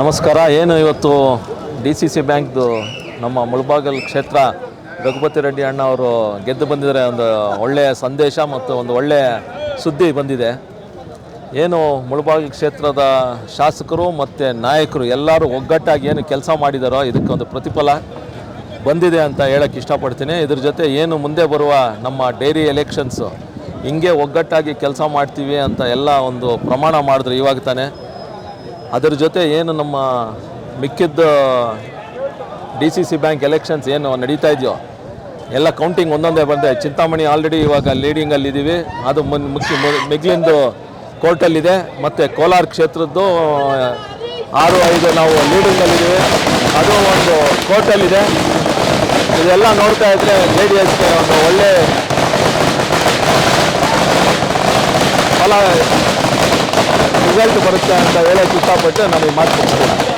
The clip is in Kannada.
ನಮಸ್ಕಾರ, ಏನು ಇವತ್ತು ಡಿ ಸಿ ಸಿ ಬ್ಯಾಂಕ್ದು ನಮ್ಮ ಮುಳಬಾಗಲ್ ಕ್ಷೇತ್ರ ರಘುಪತಿ ರೆಡ್ಡಿ ಅಣ್ಣ ಅವರು ಗೆದ್ದು ಬಂದಿದ್ದಾರೆ, ಒಂದು ಒಳ್ಳೆಯ ಸಂದೇಶ ಮತ್ತು ಒಂದು ಒಳ್ಳೆಯ ಸುದ್ದಿ ಬಂದಿದೆ. ಏನು ಮುಳಬಾಗಿಲು ಕ್ಷೇತ್ರದ ಶಾಸಕರು ಮತ್ತು ನಾಯಕರು ಎಲ್ಲರೂ ಒಗ್ಗಟ್ಟಾಗಿ ಏನು ಕೆಲಸ ಮಾಡಿದಾರೋ ಇದಕ್ಕೆ ಒಂದು ಪ್ರತಿಫಲ ಬಂದಿದೆ ಅಂತ ಹೇಳಕ್ಕೆ ಇಷ್ಟಪಡ್ತೀನಿ. ಇದ್ರ ಜೊತೆ ಏನು ಮುಂದೆ ಬರುವ ನಮ್ಮ ಡೈರಿ ಎಲೆಕ್ಷನ್ಸು, ಹಿಂಗೆ ಒಗ್ಗಟ್ಟಾಗಿ ಕೆಲಸ ಮಾಡ್ತೀವಿ ಅಂತ ಎಲ್ಲ ಒಂದು ಪ್ರಮಾಣ ಮಾಡಿದ್ರು ಇವಾಗ ತಾನೇ ಅದರ ಜೊತೆ ಏನು ನಮ್ಮ ಮಿಕ್ಕಿದ್ದ D C C bank elections ಏನು ನಡೀತಾ ಇದೆಯೋ, ಎಲ್ಲ ಕೌಂಟಿಂಗ್ ಒಂದೊಂದೇ ಬಂದೆ. ಚಿಂತಾಮಣಿ ಆಲ್ರೆಡಿ ಇವಾಗ ಲೀಡಿಂಗಲ್ಲಿದ್ದೀವಿ ಅದು ಮುನ್, ಮುಖ್ಯ ಮಿಗ್ಲಿಂದು ಕೋರ್ಟಲ್ಲಿದೆ ಮತ್ತು ಕೋಲಾರ ಕ್ಷೇತ್ರದ್ದು ಆರು, ಐದು ನಾವು ಲೀಡಿಂಗಲ್ಲಿದ್ದೀವಿ ಅದು ಒಂದು ಕೋರ್ಟಲ್ಲಿದೆ ಇದೆಲ್ಲ ನೋಡ್ತಾ ಇದ್ದರೆ ಜೆ ಡಿ ಎಸ್ಗೆ ಒಂದು ಒಳ್ಳೆ ಫಲ ரிசல்ட் குறைச்ச அந்த வேலையை சுத்தப்பட்டு நம்மை மாற்றி